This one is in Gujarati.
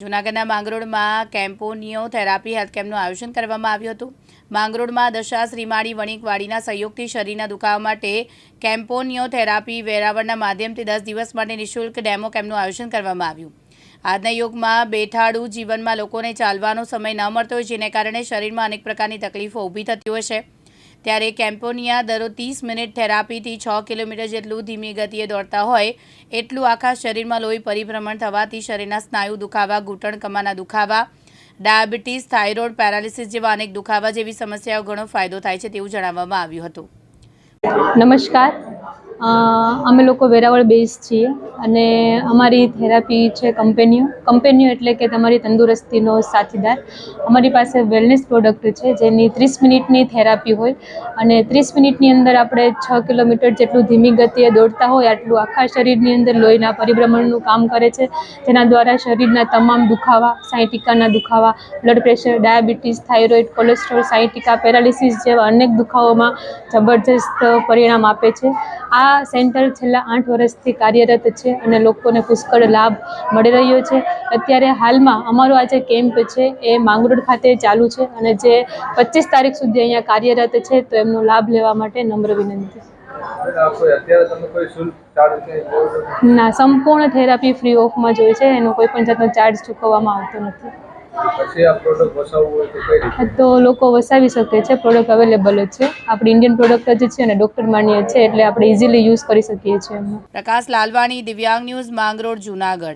જૂનાગઢના માંગરોળમાં કેમ્પોનિયો થેરાપી હેલ્થ કેમ્પનું આયોજન કરવામાં આવ્યું હતું. માંગરોળમાં દશા શ્રીમાળી વણિકવાડીના સહયોગથી શરીરના દુખાવા માટે કેમ્પોનિયો થેરાપી વેરાવળના માધ્યમથી દસ દિવસ માટે નિઃશુલ્ક ડેમો કેમ્પનું આયોજન કરવામાં આવ્યું. આજના યુગમાં બેઠાડું જીવનમાં લોકોને ચાલવાનો સમય ન મળતો હોય, જેને કારણે શરીરમાં અનેક પ્રકારની તકલીફો ઊભી થતી હોય છે. ત્યારે કેમ્પોનિયા દરરોજ ત્રીસ મિનિટ થેરાપીથી છ કિલોમીટર જેટલું ધીમી ગતિએ દોડતા હોય, એટલું આખા શરીરમાં લોહી પરિભ્રમણ થવાથી શરીરના સ્નાયુ દુખાવા, ઘૂંટણ કમાના દુખાવા, ડાયાબિટીસ, થાઇરોઇડ, પેરાલિસિસ જેવા અનેક દુખાવા જેવી સમસ્યાઓ ઘણો ફાયદો થાય છે તેવું જણાવવામાં આવ્યું હતું. નમસ્કાર. અમે લોકો વેરાવળ બેઝ છીએ. અને અમારી થેરાપી છે કંપેન્યુ કંપેન્યુ એટલે કે તમારી તંદુરસ્તીનો સાથીદાર. અમારી પાસે વેલનેસ પ્રોડક્ટ છે, જેની ત્રીસ મિનિટની થેરાપી હોય. અને ત્રીસ મિનિટની અંદર આપણે છ કિલોમીટર જેટલું ધીમી ગતિએ દોડતા હોય, આટલું આખા શરીરની અંદર લોહીના પરિભ્રમણનું કામ કરે છે. જેના દ્વારા શરીરના તમામ દુખાવા સાયટિકાના દુખાવા, blood pressure, diabetes, thyroid, cholesterol sciatica paralysis જેવા અનેક દુખાવોમાં જબરજસ્ત પરિણામ આપે છે. આ સેન્ટર છેલ્લા આઠ વર્ષથી કાર્યરત છે. અને લોકોને પુષ્કળ લાભ મળી રહ્યો છે અત્યારે હાલમાં અમારો આ જે કેમ્પ છે એ માંગરોળ ખાતે ચાલુ છે અને જે પચીસ તારીખ સુધી અહીંયા કાર્યરત છે તો એમનો લાભ લેવા માટે નમ્ર વિનંતી છો? ના, સંપૂર્ણ થેરાપી ફ્રી ઓફમાં જ હોય છે, એનો કોઈ પણ જાતનો ચાર્જ ચૂકવવામાં આવતો નથી પછી આ પ્રોડક્ટ વસાવવું હોય તો કઈ રીતે? તો લોકો વસાવી શકે છે પ્રોડક્ટ અવેલેબલ જ છે. આપણી ઇન્ડિયન પ્રોડક્ટ જ છે અને ડૉક્ટર માન્ય છે એટલે આપણે ઇઝીલી યુઝ કરી શકીએ છીએ પ્રકાશ લાલવાણી દિવ્યાંગ ન્યૂઝ માંગરોળ જૂનાગઢ.